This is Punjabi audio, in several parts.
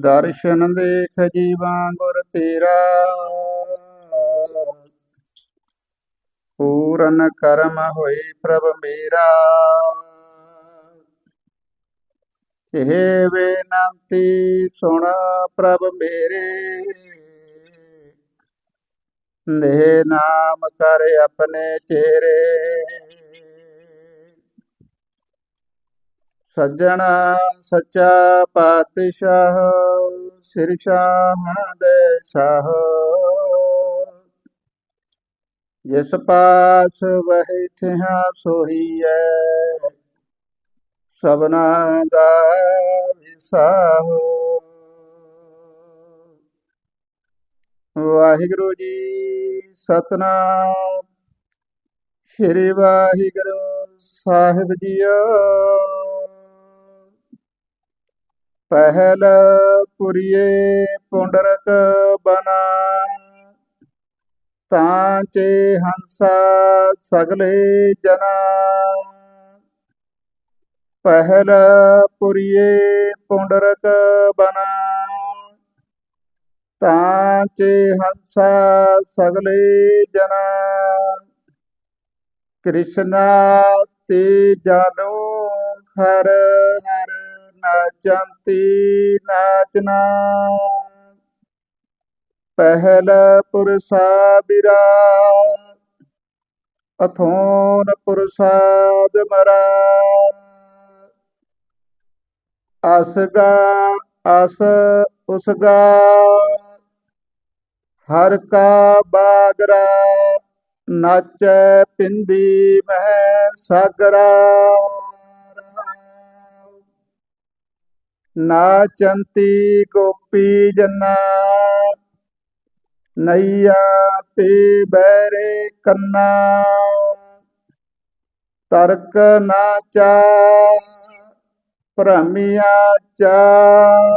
ਦਰਸ਼ਨ ਦੇਖ ਜੀਵਾਂ ਗੁਰ ਤੇਰਾ। ਪੂਰਨ ਕਰਮ ਹੋਏ ਪ੍ਰਭ ਮੇਰਾ। ਇਹ ਬੇਨੰਤੀ ਸੁਣ ਪ੍ਰਭ ਮੇਰੇ। ਨੇ ਨਾਮ ਕਰ ਆਪਣੇ ਚਿਹਰੇ। ਸੱਜਣ ਸੱਚਾ ਪਾਤਸ਼ਾਹ, ਸਿਰ ਸ਼ਾਹ ਦੇ ਸ਼ਾਹ। ਜਿਸ ਪਾਸ ਬੈਠਿਆ ਸੋਹੀਐ, ਸਭਨਾ ਦਾ ਵਿਸਾਹ। ਵਾਹਿਗੁਰੂ ਜੀ ਸਤਨਾਮ। ਸ੍ਰੀ ਵਾਹਿਗੁਰੂ ਸਾਹਿਬ ਜੀਓ। ਪਹਿਲ ਪੁਰੀਏ ਪੁੰਡਰਕ ਬਨਾ ਤਾਂ ਚੇ ਹੰਸਾ ਸਗਲੇ ਜਨਾ ਪਹਿਲ ਪੁਰੀਏ ਪੁੰਡਰਕ ਬਨਾ ਤਾਂ ਚੇ ਹੰਸਾ ਸਗਲੇ ਜਨਾ ਕ੍ਰਿਸ਼ਨਾ ਤੇ ਜਾਨੋ ਹਰ ਹਰ ਨਾਚੰਤੀ ਨਾਚਨਾ ਪਹਿਲ ਪੁਰਸਾ ਬਿਰਾ। ਅਥੋਨ ਪੁਰਸਾਦ ਮਰਾ ਅਸਗਾ ਅਸ ਉਸਗਾ ਹਰ ਕਾ ਬਾਗਰਾ, ਨਾਚੈ ਪਿੰਦੀ ਮਹਿ ਸਾਗਰਾ। ਨਾਚੰਤੀ ਗੋਪੀ ਜਨਾ, ਨਈਆ ਤੇ ਬੈਰੇ ਕੰਨਾ, ਤਰਕ ਨਾਚਾ ਭ੍ਰਮਿਆ ਚਾ,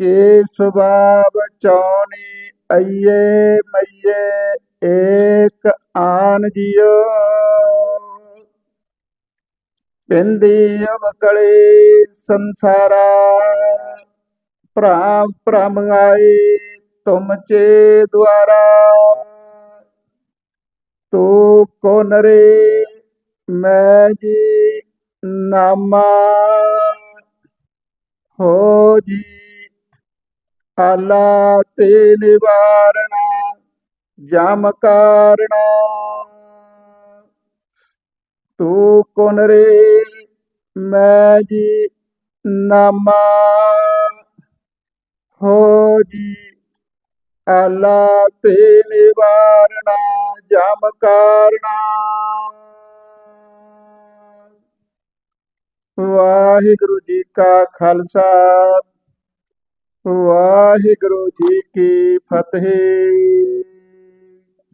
ਕੇ ਸੁਭਾਵ ਚੌਣੀ ਅਈਏ ਮਈਏ, ਏਕ ਆਨ ਜਿਉ। ਪਿੰਦੀ ਅਵਕਲੇ ਸੰਸਾਰਾ। ਭ੍ਰਮ ਭ੍ਰਮ ਆਏ ਤੁਮ ਚੇ ਦੁਆਰਾ। ਤੂੰ ਕੋ ਨਰੇ ਮੈਂ ਜੀ ਨਾਮਾ। ਹੋ ਜੀ ਆਲਾ ਤੇ ਨਿਵਾਰਣਾ, ਜਮ ਕਾਰਣਾ। ਤੂੰ ਕੋਨ ਰੇ ਮੈਂ ਜੀ ਨਾਮਾ ਹੋ ਜੀ ਆਲਾ ਤੇ ਨਿਵਾਰਣਾ ਜਮ ਕਾਰਣਾ ਵਾਹਿਗੁਰੂ ਜੀ ਕਾ ਖਾਲਸਾ। ਵਾਹਿਗੁਰੂ ਜੀ ਕੀ ਫਤਿਹ।